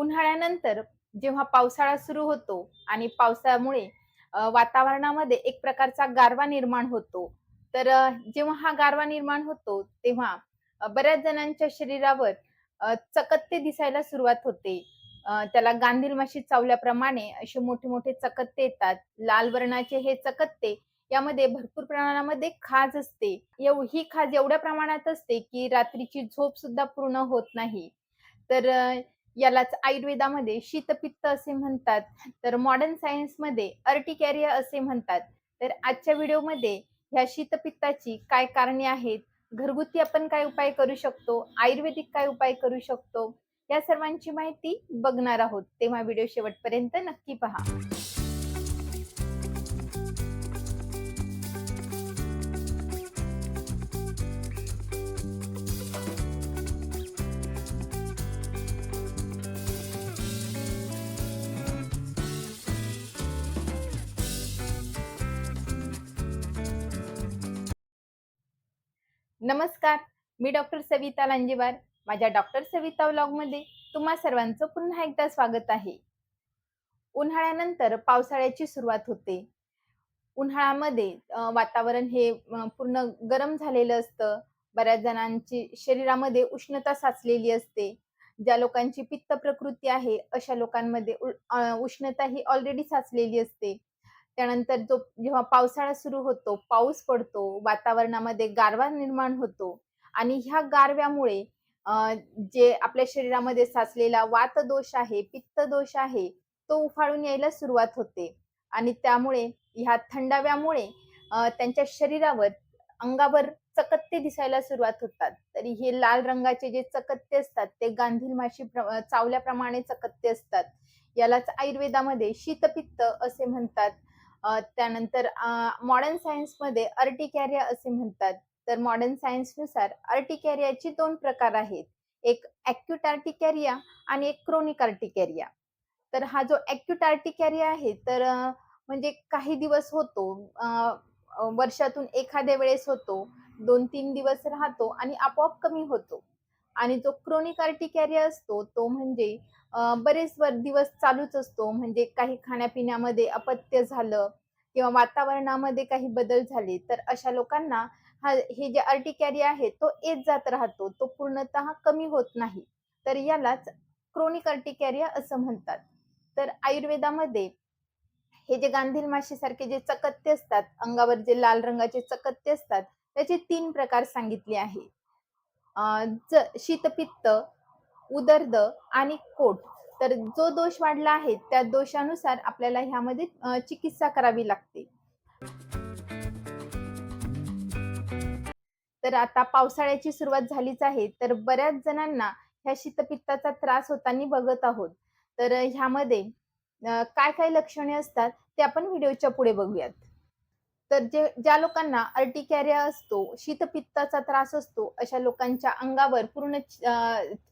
उन्हाळ्यानंतर जेव्हा पावसाळा सुरू होतो आणि पावसामुळे वातावरणामध्ये एक प्रकारचा गारवा निर्माण होतो. तर जेव्हा हा गारवा निर्माण होतो, तेव्हा बऱ्याच जणांच्या शरीरावर चकत्ते दिसायला सुरुवात होते. त्याला गांधील माशी चावल्याप्रमाणे असे मोठे-मोठे चकत्ते येतात. लाल वर्णाचे हे चकत्ते यामध्ये भरपूर प्रमाणामध्ये खाज असते. एव ही खाज एवढ्या प्रमाणात असते, की रात्रीची झोप सुद्धा पूर्ण होत नाही. तर यालाच आयुर्वेदामध्ये शीतपित्त असे म्हणतात. तर मॉडर्न सायन्समध्ये अर्टिकॅरिया असे म्हणतात. तर आजच्या व्हिडिओमध्ये ह्या शीतपित्ताची काय कारणे आहेत, घरगुती आपण काय उपाय करू शकतो, आयुर्वेदिक काय उपाय करू शकतो, या सर्वांची माहिती बघणार आहोत. तेव्हा व्हिडिओ शेवटपर्यंत नक्की पहा. नमस्कार, मी डॉक्टर सविता लांजेवार. माझ्या डॉक्टर सविता व्लॉगमध्ये तुम्हा सर्वांचं पुन्हा एकदा स्वागत आहे. उन्हाळ्यानंतर पावसाळ्याची सुरुवात होते. उन्हाळ्यामध्ये वातावरण हे पूर्ण गरम झालेलं असतं. बऱ्याच जणांची शरीरामध्ये उष्णता साचलेली असते. ज्या लोकांची पित्त प्रकृती आहे, अशा लोकांमध्ये उष्णता ही ऑलरेडी साचलेली असते. त्यानंतर जो जेव्हा पावसाळा सुरू होतो, पाऊस पडतो, वातावरणामध्ये गारवा निर्माण होतो आणि ह्या गारव्यामुळे जे आपल्या शरीरामध्ये साचलेला वात दोष आहे, पित्त दोष आहे, तो उफाळून यायला सुरुवात होते आणि त्यामुळे ह्या थंडाव्यामुळे त्यांच्या शरीरावर, अंगावर चकत्ते दिसायला सुरुवात होतात. तरी हे लाल रंगाचे जे चकत्ते असतात, ते गांधील माशी प्र चावल्याप्रमाणे चकत्ते असतात. यालाच आयुर्वेदामध्ये शीतपित्त असे म्हणतात. त्यानंतर मॉडर्न सायन्समध्ये अर्टिकॅरिया असे म्हणतात. तर मॉडर्न सायन्सनुसार अर्टिकॅरियाचे दोन प्रकार आहेत. एक ॲक्यूट आर्टिकॅरिया आणि एक क्रोनिक आर्टिकॅरिया तर हा जो ॲक्यूट आर्टिकॅरिया आहे, तर म्हणजे काही दिवस होतो. वर्षातून एखाद्या वेळेस होतो. 2-3 दिवस राहतो आणि आपोआप कमी होतो. आणि जो क्रोनिक आर्टिकॅरिया असतो, तो म्हणजे बरेच वर दिवस चालूच असतो. म्हणजे काही खाण्यापिण्यामध्ये अपत्य झालं किंवा वातावरणामध्ये काही बदल झाले, तर अशा लोकांना हा हे जे अर्टिकॅरिया आहे, तो येत जात राहतो. तो पूर्णतः कमी होत नाही. तर यालाच क्रोनिक अर्टिकॅरिया असं म्हणतात. तर आयुर्वेदामध्ये हे जे गांधील माशीसारखे जे चकत्ते असतात, अंगावर जे लाल रंगाचे चकत्ते असतात, त्याचे तीन प्रकार सांगितले आहे. ज शीतपित्त, उदर्द आणि कोट. तर जो दोष वाढला आहे, त्या दोषानुसार आपल्याला ह्यामध्ये चिकित्सा करावी लागते. तर आता पावसाळ्याची सुरुवात झालीच आहे. तर बऱ्याच जणांना ह्या शीतपित्ताचा त्रास होताना बघत आहोत. तर ह्यामध्ये काय-काय लक्षणे असतात, ते आपण व्हिडिओच्या पुढे बघूयात. तर जे ज्या लोकांना अर्टिकॅरिया असतो, शीतपित्ताचा त्रास असतो, अशा लोकांच्या अंगावर पूर्ण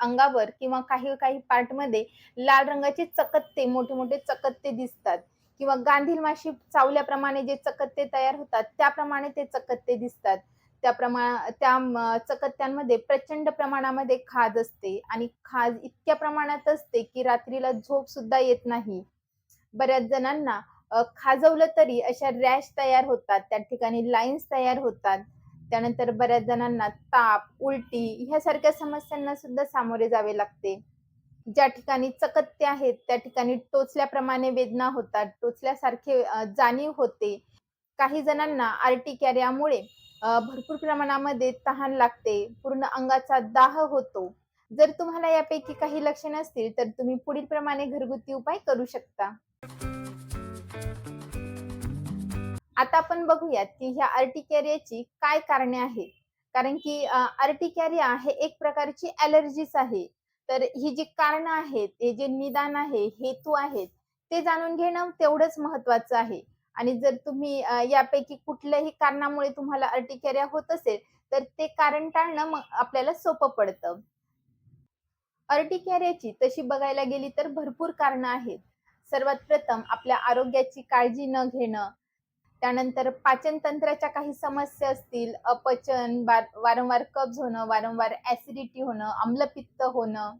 अंगावर किंवा काही-काही पार्टमध्ये लाल रंगाचे चकत्ते, मोठे-मोठे चकत्ते दिसतात किंवा गांधील माशी चावल्याप्रमाणे जे चकत्ते तयार होतात, त्याप्रमाणे ते चकत्ते दिसतात. त्या प्रमा त्या चकत्त्यांमध्ये प्रचंड प्रमाणामध्ये खाज असते आणि खाज इतक्या प्रमाणात असते, की रात्रीला झोप सुद्धा येत नाही. बऱ्याच जणांना खाजवलं तरी अशा रॅश तयार होतात. त्या ठिकाणी लाईन्स तयार होतात. त्यानंतर बऱ्याच जणांना ताप, उलटी ह्यासारख्या समस्यांना सुद्धा सामोरे जावे लागते. ज्या ठिकाणी चकत्ते आहेत, त्या ठिकाणी टोचल्याप्रमाणे वेदना होतात. टोचल्यासारखे जाणीव होते. काही जणांना अर्टिकॅरियामुळे भरपूर प्रमाणामध्ये तहान लागते. पूर्ण अंगाचा दाह होतो. जर तुम्हाला यापैकी काही लक्षणे असतील, तर तुम्ही पुढील प्रमाणे घरगुती उपाय करू शकता. आता आपण बघूयात, की ह्या अर्टिकॅरियाची काय कारणे आहेत. कारण की अर्टिकॅरिया हे एक प्रकारची ॲलर्जीच आहे. तर ही जी कारणं आहेत, हे जे निदान आहे, हेतू आहेत, ते जाणून घेणं तेवढंच महत्वाचं आहे. आणि जर तुम्ही यापैकी कुठल्याही कारणामुळे तुम्हाला अर्टिकॅरिया होत असेल, तर ते कारण टाळणं मग आपल्याला सोपं पडतं. अर्टिकॅरियाची तशी बघायला गेली तर भरपूर कारणं आहेत. सर्वात प्रथम आपल्या आरोग्याची काळजी न घेणं, त्यानंतर पाचन तंत्राच्या काही समस्या असतील, अपचन, वारंवार कब्ज होणं, वारंवार ऍसिडिटी होणं, आम्लपित्त होणं,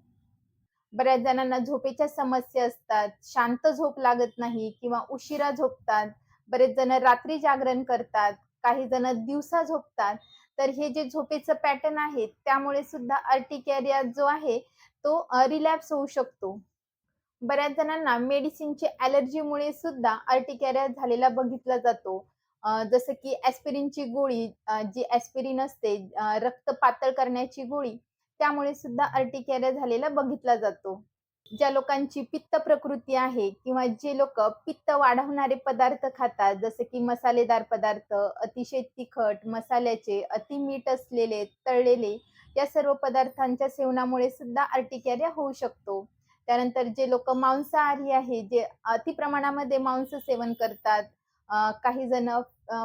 बऱ्याच जणांना झोपेच्या समस्या असतात, शांत झोप लागत नाही किंवा उशिरा झोपतात. बरेच जण रात्री जागरण करतात, काही जण दिवसा झोपतात. तर हे जे झोपेचं पॅटर्न आहे, त्यामुळे सुद्धा अर्टिकॅरिया जो आहे, तो रिलॅप्स होऊ शकतो. बऱ्याच जणांना मेडिसिनची ॲलर्जीमुळे सुद्धा अर्टिकॅरिया झालेला बघितला जातो. जसं की ॲस्पिरिनची गोळी जी ॲस्पिरिन असते रक्त पातळ करण्याची गोळी, त्यामुळे सुद्धा अर्टिकॅरिया झालेला बघितला जातो. ज्या लोकांची पित्त प्रकृती आहे किंवा जे लोक पित्त वाढवणारे पदार्थ खातात, जसं की मसालेदार पदार्थ, अतिशय तिखट, मसाल्याचे, अति मीठ असलेले, तळलेले या सर्व पदार्थांच्या सेवनामुळे सुद्धा अर्टिकॅरिया होऊ शकतो. त्यानंतर जे लोक मांसाहारी आहे, जे अति प्रमाणामध्ये मांस सेवन करतात, काही जण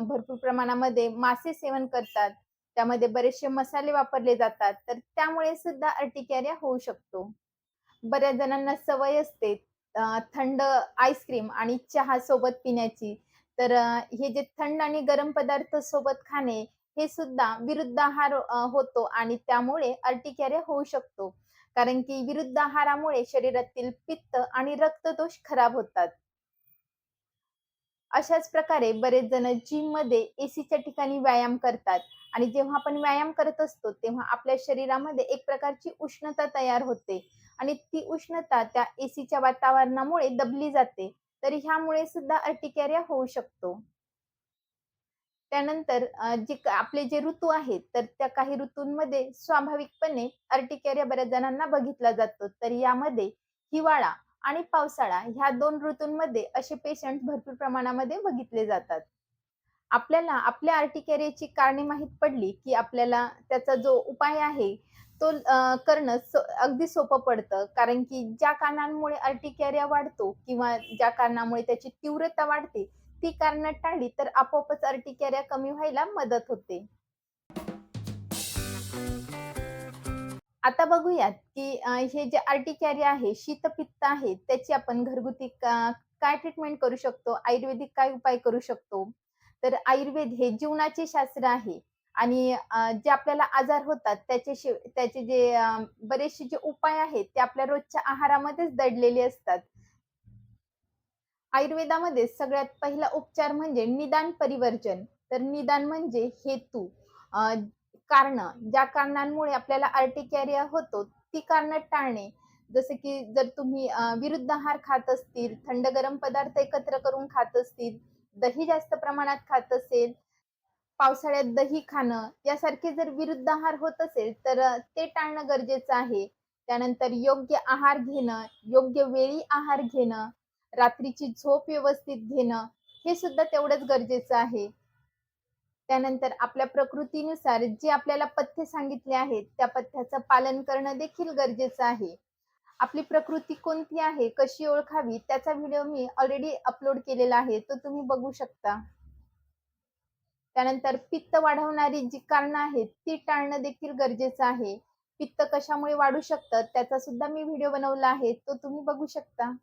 भरपूर प्रमाणामध्ये मासे सेवन करतात. त्यामध्ये बरेचसे मसाले वापरले जातात, तर त्यामुळे सुद्धा अर्टिकॅरिया होऊ शकतो. बऱ्याच जणांना सवय असते थंड आईस्क्रीम आणि चहा सोबत पिण्याची. तर हे जे थंड आणि गरम पदार्थ सोबत खाणे, हे सुद्धा विरुद्ध आहार होतो आणि त्यामुळे अर्टिकॅरिया होऊ शकतो. कारण की विरुद्ध आहारामुळे शरीरातील पित्त आणि रक्तदोष खराब होतात. अशाच प्रकारे बरेच जण जिममध्ये एसीच्या ठिकाणी व्यायाम करतात आणि जेव्हा आपण व्यायाम करत असतो, तेव्हा आपल्या शरीरामध्ये एक प्रकारची उष्णता तयार होते आणि ती उष्णता त्या एसीच्या वातावरणामुळे दबली जाते. तर ह्यामुळे सुद्धा अर्टिकॅरिया होऊ शकतो. त्यानंतर जे आपले जे ऋतू आहेत, तर त्या काही ऋतूंमध्ये स्वाभाविकपणे अर्टिकेरिया बऱ्याच जणांना बघितला जातो. तर यामध्ये हिवाळा आणि पावसाळा ह्या दोन ऋतूंमध्ये असे पेशंट भरपूर प्रमाणामध्ये बघितले जातात. आपल्याला आपल्या अर्टिकेरियाची कारणे माहीत पडली, की आपल्याला त्याचा जो उपाय आहे, तो करणं अगदी सोपं पडतं. कारण की ज्या कारणांमुळे अर्टिकेरिया वाढतो किंवा ज्या कारणामुळे त्याची तीव्रता वाढते, ती कारणं टाळली तर आपोआपच अर्टिकॅरिया कमी व्हायला मदत होते. आता बघूयात, की हे जे अर्टिकेरिया आहे, शीतपित्त आहे, त्याची आपण घरगुती का काय ट्रीटमेंट करू शकतो? आयुर्वेदिक काय उपाय करू शकतो? तर आयुर्वेद हे जीवनाचे शास्त्र आहे आणि जे आपल्याला आजार होतात त्याचे त्याचे जे बरेचसे जे उपाय आहेत, ते आपल्या रोजच्या आहारामध्येच दडलेले असतात. आयुर्वेदामध्ये सगळ्यात पहिला उपचार म्हणजे निदान परिवर्जन. तर निदान म्हणजे हेतू. कारण ज्या कारणांमुळे आपल्याला आर्टिकॅरिया होतो, ती कारण टाळणे. जसे की जर तुम्ही विरुद्ध आहार खात असतील, थंड-गरम पदार्थ एकत्र करून खात असतील, दही जास्त प्रमाणात खात असेल, पावसाळ्यात दही खाणं, यासारखे जर विरुद्ध आहार होत असेल, तर ते टाळणं गरजेचं आहे. त्यानंतर योग्य आहार घेणं, योग्य वेळी आहार घेणं, रात्रीची झोप व्यवस्थित घेणं, हे सुद्धा तेवढंच गरजेचं आहे. त्यानंतर आपल्या प्रकृतीनुसार जे आपल्याला पथ्य सांगितले आहेत, त्या पथ्याचं पालन करणं देखील गरजेचं आहे. आपली प्रकृती कोणती आहे, कशी ओळखावी, त्याचा व्हिडिओ मी ऑलरेडी अपलोड केलेला आहे. तो तुम्ही बघू शकता. त्यानंतर पित्त वाढवणारी जी कारणं आहेत, ती टाळणं देखील गरजेचं आहे. पित्त कशामुळे वाढू शकतं, त्याचा सुद्धा मी व्हिडिओ बनवला आहे. तो तुम्ही बघू शकता.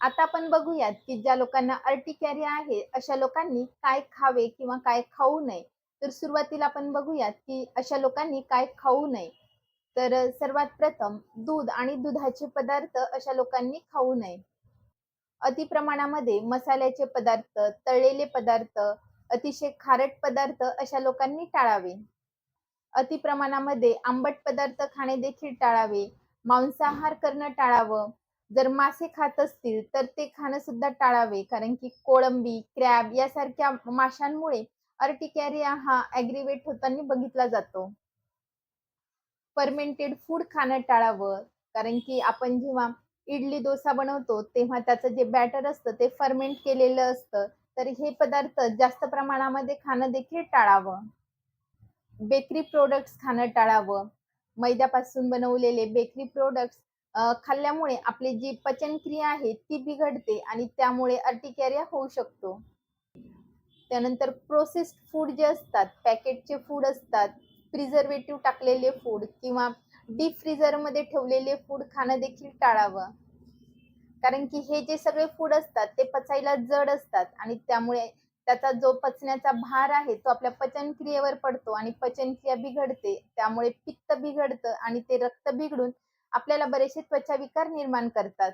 आता आपण बघूयात, की ज्या लोकांना अर्टिकेरिया आहे, अशा लोकांनी काय खावे किंवा काय खाऊ नये. तर सुरुवातीला आपण बघूयात, की अशा लोकांनी काय खाऊ नये. तर सर्वात प्रथम दूध आणि दुधाचे पदार्थ अशा लोकांनी खाऊ नये. अति प्रमाणामध्ये मसाल्याचे पदार्थ, तळलेले पदार्थ, अतिशय खारट पदार्थ अशा लोकांनी टाळावे. अति प्रमाणामध्ये आंबट पदार्थ खाणे देखील टाळावे. मांसाहार करणं टाळावं. जर मासे खात असतील, तर ते खाणं सुद्धा टाळावे. कारण की कोळंबी, क्रॅब यासारख्या माशांमुळे अर्टिकॅरिया हा ॲग्रिवेट होताना बघितला जातो. फर्मेंटेड फूड खाणं टाळावं. कारण की आपण जेव्हा इडली, डोसा बनवतो, तेव्हा त्याचं जे बॅटर असतं ते फर्मेंट केलेलं असतं. तर हे पदार्थ जास्त प्रमाणामध्ये खाणं देखील टाळावं. बेकरी प्रोडक्ट्स खाणं टाळावं. मैद्यापासून बनवलेले बेकरी प्रोडक्ट्स खाल्ल्यामुळे आपली जी पचनक्रिया आहे ती बिघडते आणि त्यामुळे अर्टिकॅरिया होऊ शकतो. त्यानंतर प्रोसेस्ड फूड जे असतात, पॅकेटचे फूड असतात, प्रिझर्वेटिव्ह टाकलेले फूड किंवा डीप फ्रीझरमध्ये ठेवलेले फूड खाणं देखील टाळावं. कारण की हे जे सगळे फूड असतात ते पचायला जड असतात आणि त्यामुळे त्याचा जो पचण्याचा भार आहे तो आपल्या पचनक्रियेवर पडतो आणि पचनक्रिया बिघडते त्यामुळे पित्त बिघडतं आणि ते रक्त बिघडून आपल्याला बरेचसे त्वचा विकार निर्माण करतात.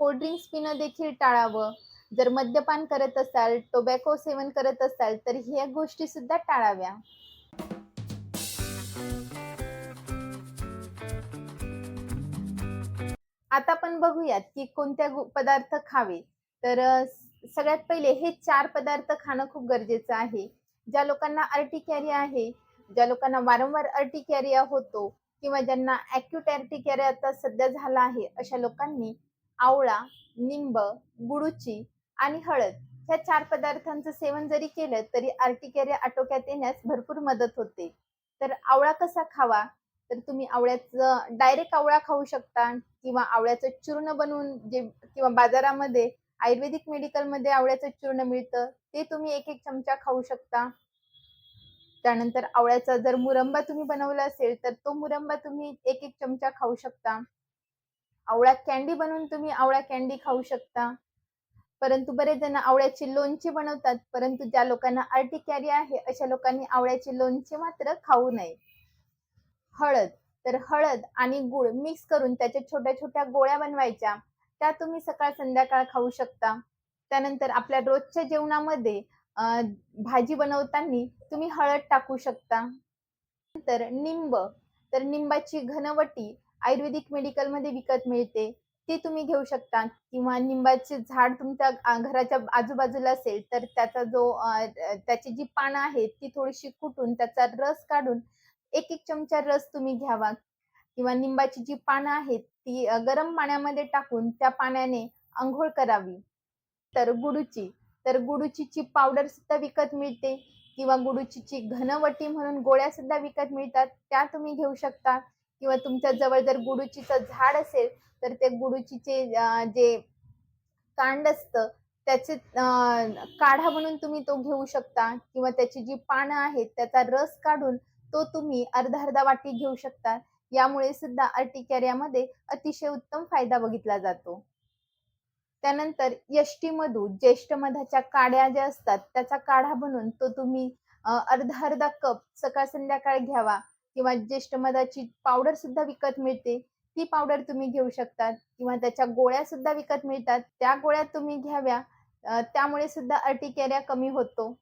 कोल्ड ड्रिंक्स पिणं देखील टाळावं. जर मद्यपान करत असाल टोबॅको सेवन करत असाल तर ह्या गोष्टी सुद्धा टाळाव्या. आता आपण बघूयात की कोणत्या पदार्थ खावे. तर सगळ्यात पहिले हे चार पदार्थ खाणं खूप गरजेचं आहे. ज्या लोकांना अर्टिकॅरिया आहे ज्या लोकांना वारंवार अर्टिकॅरिया होतो किंवा ज्यांना ॲक्यूट अर्टिकॅरिया आता सध्या झाला आहे अशा लोकांनी आवळा निंब गुडूची आणि हळद ह्या चार पदार्थांचं सेवन जरी केलं तरी आर्टिकेरिया आटोक्यात येण्यास भरपूर मदत होते. तर आवळा कसा खावा? तर तुम्ही आवळ्याचं डायरेक्ट आवळा खाऊ शकता किंवा आवळ्याचं चूर्ण बनवून जे किंवा बाजारामध्ये आयुर्वेदिक मेडिकलमध्ये आवळ्याचं चूर्ण मिळतं ते तुम्ही एक एक चमचा खाऊ शकता. त्यानंतर आवळ्याचा जर मुरंबा तुम्ही बनवला असेल तर तो मुरंबा तुम्ही एक एक चमचा खाऊ शकता. आवळा कॅन्डी बनवून तुम्ही आवळा कॅन्डी खाऊ शकता. परंतु बरेच जण आवळ्याची लोणची बनवतात परंतु ज्या लोकांना अर्टिकॅरिया आहे अशा लोकांनी आवळ्याचे लोणचे मात्र खाऊ नये. हळद तर हळद आणि गुळ मिक्स करून त्याच्या छोट्या छोट्या गोळ्या बनवायच्या. त्या तुम्ही सकाळ संध्याकाळ खाऊ शकता. त्यानंतर आपल्या रोजच्या जेवणामध्ये भाजी बनवताना तुम्ही हळद टाकू शकता. नंतर निंब. तर निंबाची घनवटी आयुर्वेदिक मेडिकलमध्ये विकत मिळते. ती तुम्ही घेऊ शकता किंवा निंबाचे झाड तुमच्या घराच्या आजूबाजूला असेल तर त्याचा जो त्याची जी पानं आहेत ती थोडीशी कुटून त्याचा रस काढून एक एक चमचा रस तुम्ही घ्यावा. किंवा निंबाची जी पानं आहेत ती गरम पाण्यामध्ये टाकून त्या पाण्याने आंघोळ करावी. तर गुडूची. तर गुडूचीची पावडर सुद्धा विकत मिळते. किंवा गुडूचीची घनवटी म्हणून गोळ्या सुद्धा विकत मिळतात. त्या तुम्ही घेऊ शकता. किंवा तुमच्या जवळ जर गुडूचीचं झाड असेल तर ते गुडूचीचे जे कांड असतं त्याचे काढा म्हणून तुम्ही तो घेऊ शकता. किंवा त्याची जी पानं आहेत त्याचा रस काढून तो तुम्ही अर्धा अर्धा वाटी घेऊ शकता. यामुळे सुद्धा अर्टिकॅरियामध्ये अतिशय उत्तम फायदा बघितला जातो. त्यानंतर यष्टी मधू ज्येष्ठ मधाच्या काड्या ज्या असतात त्याचा काढा बनवून तो तुम्ही अर्धा अर्धा कप सकाळ संध्याकाळ घ्यावा किंवा ज्येष्ठ मधाची पावडर सुद्धा विकत मिळते. ती पावडर तुम्ही घेऊ शकतात किंवा त्याच्या गोळ्या सुद्धा विकत मिळतात. त्या गोळ्या तुम्ही घ्याव्या. त्यामुळे सुद्धा अर्टिकॅरिया कमी होतो.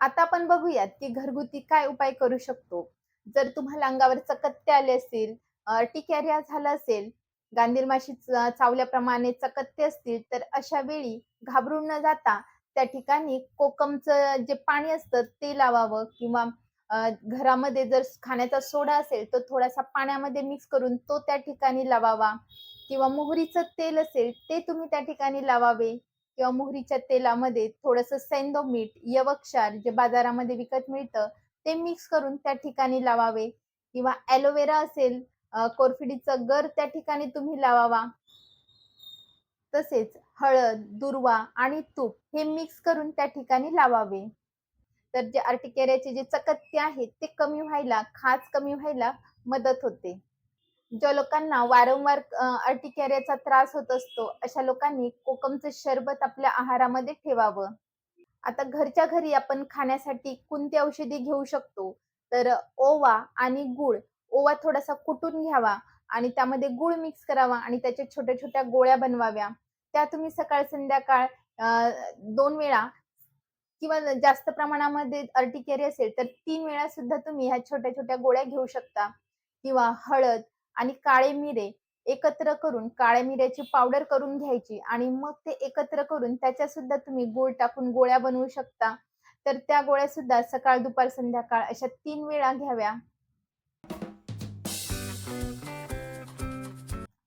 आता आपण बघूयात की घरगुती काय उपाय करू शकतो. जर तुम्हाला अंगावर चकत्ते आले असतील टिकॅरिया झाला असेल गांधीर माशी च- चावल्याप्रमाणे चकत्ते असतील तर अशा वेळी घाबरून न जाता त्या ठिकाणी कोकमचं जे पाणी असतं ते लावावं किंवा घरामध्ये जर खाण्याचा सोडा असेल तर थोडासा पाण्यामध्ये मिक्स करून तो त्या ठिकाणी लावावा किंवा मोहरीचं तेल असेल ते तुम्ही त्या ठिकाणी लावावे किंवा मोहरीच्या तेलामध्ये थोडंसं सैंदव मीठ यवक्षार जे बाजारामध्ये विकत मिळतं ते मिक्स करून त्या ठिकाणी लावावे किंवा ॲलोवेरा असेल कोरफिडीचा गर त्या ठिकाणी तुम्ही लावावा. तसेच हळद दुर्वा आणि तूप हे मिक्स करून त्या ठिकाणी लावावे. तर जे अर्टिकेरियाचे जे चकत्ते आहेत ते कमी व्हायला खाज कमी व्हायला मदत होते. ज्या लोकांना वारंवार आर्टिकेरियाचा त्रास होत असतो अशा लोकांनी कोकमचं शरबत आपल्या आहारामध्ये ठेवावं. आता घरच्या घरी आपण खाण्यासाठी कोणती औषधी घेऊ शकतो? तर ओवा आणि गुळ ओवा थोडासा कुटून घ्यावा आणि त्यामध्ये गुळ मिक्स करावा आणि त्याच्या छोट्या छोट्या गोळ्या बनवाव्या. त्या तुम्ही सकाळ संध्याकाळ दोन वेळा किंवा जास्त प्रमाणामध्ये अर्टिकेरी असेल तर तीन वेळा सुद्धा तुम्ही ह्या छोट्या छोट्या गोळ्या घेऊ शकता. किंवा हळद आणि काळे मिरे एकत्र करून काळ्या मिऱ्याची पावडर करून घ्यायची आणि मग ते एकत्र करून त्याच्या सुद्धा तुम्ही गुळ टाकून गोळ्या बनवू शकता. तर त्या गोळ्या सुद्धा सकाळ दुपार संध्याकाळ अशा तीन वेळा घ्याव्या.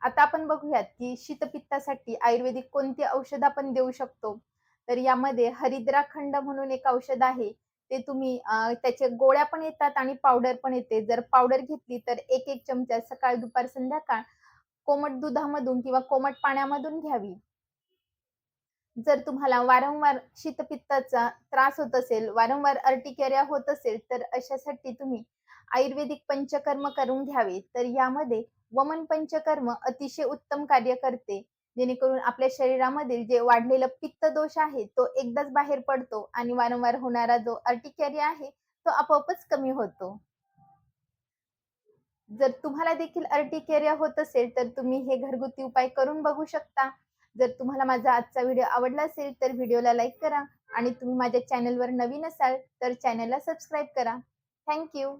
आता आपण बघूयात की शीतपित्तासाठी आयुर्वेदिक कोणती औषध आपण देऊ शकतो? तर यामध्ये हरिद्राखंड म्हणून एक औषध आहे. ते तुम्ही त्याचे गोळ्या पण येतात आणि पावडर पण येते. जर पावडर घेतली तर एक एक चमचा सकाळ दुपार संध्याकाळ कोमट दुधामधून किंवा कोमट पाण्यामधून घ्यावी. जर तुम्हाला वारंवार शीतपित्ताचा त्रास होत असेल वारंवार अर्टिकेरिया होत असेल तर अशासाठी तुम्ही आयुर्वेदिक पंचकर्म करून घ्यावे तर यामध्ये वमन पंचकर्म अतिशय उत्तम कार्य करते. जेणेकरून आपल्या शरीरामधील जे वाढलेलं पित्त दोष आहे तो एकदाच बाहेर पडतो आणि वारंवार होणारा जो अर्टिकॅरिया आहे तो आपोआपच कमी होतो. जर तुम्हाला देखील अर्टिकेरिया होत असेल तर तुम्ही हे घरगुती उपाय करून बघू शकता. जर तुम्हाला माझा आजचा व्हिडिओ आवडला असेल तर व्हिडिओला लाईक करा आणि तुम्ही माझ्या चॅनलवर नवीन असाल तर चॅनलला सबस्क्राईब करा. थँक्यू